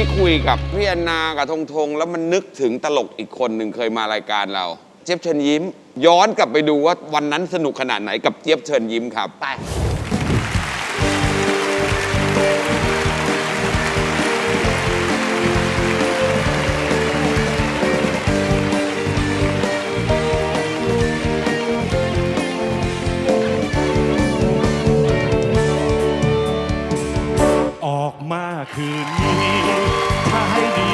พี่คุยกับพี่แอนนากับทงทงแล้วมันนึกถึงตลกอีกคนหนึ่งเคยมารายการเรา เจี๊ยบเชิญยิ้ม ย้อนกลับไปดูว่าวันนั้นสนุกขนาดไหนกับเจี๊ยบเชิญยิ้มครับ ไป นนี้ ถ้าให้ดี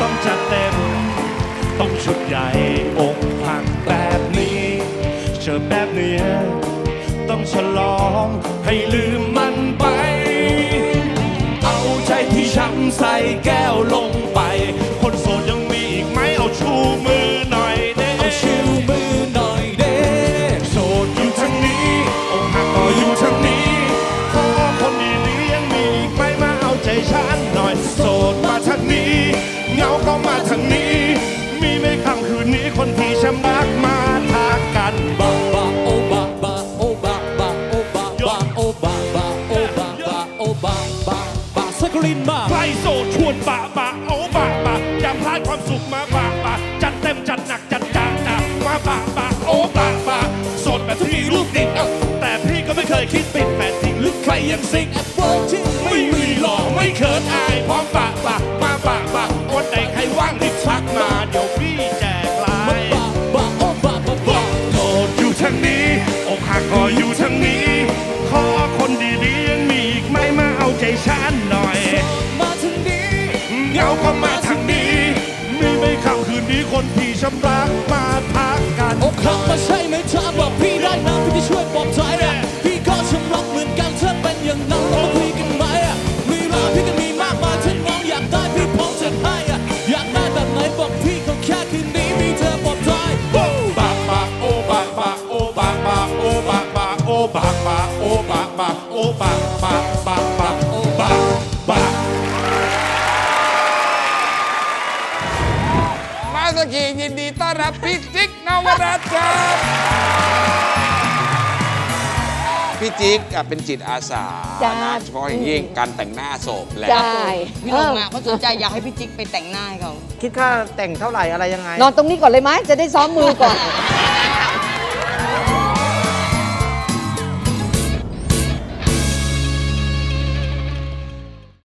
ต้องจัดเต็ม ต้องชุดใหญ่อกหักแบบนี้เชิญแบบเนี้ยต้องฉลองให้ลืมมันไป เอาใจที่ช้ำใส่แก้ว โอบะบะบะสกลินมาใครโสดชวนปะปะโอ้ปะปะอย่าพลาดความสุขมาปะปะจัดเต็มจัดหนักจัดจ้านจ้ามาปะปะโอ้ปะปะโสดแบบที่มีลูกติดเอ้าแต่พี่ก็ไม่เคยคิดปิดแฟนจริงหรือใครยังซิกเวิร์กที่ไม่มีหล่อไม่เขินอายพร้อมปะปะมาปะปะวันไหนใครว่างรีบทักมา เหงาก็มาทางนี้มีไม่ค่ำคืนนี้คนที่ชำรักมาทักกันอกหักมาใช่ไหมเธอบอกพี่ได้นะพี่จะช่วยปลอบใจอะพี่ก็ฉันรักเหมือนกันเธอเป็นอย่างนั้นเรามาคุยกันไหมอะมีเวลาพี่ก็มีมากมายถ้าน้องอยากได้พี่พร้อมจะให้อะอยากได้แบบไหนบอกพี่ก็แค่คืนนี้มีเธอปลอบใจบะบะโอบะบะโอบะบะโอบะบะโอบะบะโอบะบะโอบะบะบะบะโอบะบะมา สกียินดีต้อนรับพี่จิ๊กนวรัตน์ครับพี่จิ๊กอะเป็นจิตอาสาจ้า นะเฉพาะอย่างยิ่งการแต่งหน้าศพและ ใช่พี่ลงมาเขาสนใจอยากให้พี่จิ๊กไปแต่งหน้าให้เขาคิดค่าแต่งเท่าไหร่อะไรยังไง นอนตรงนี้ก่อนเลยไหมจะได้ซ้อมมือก่อน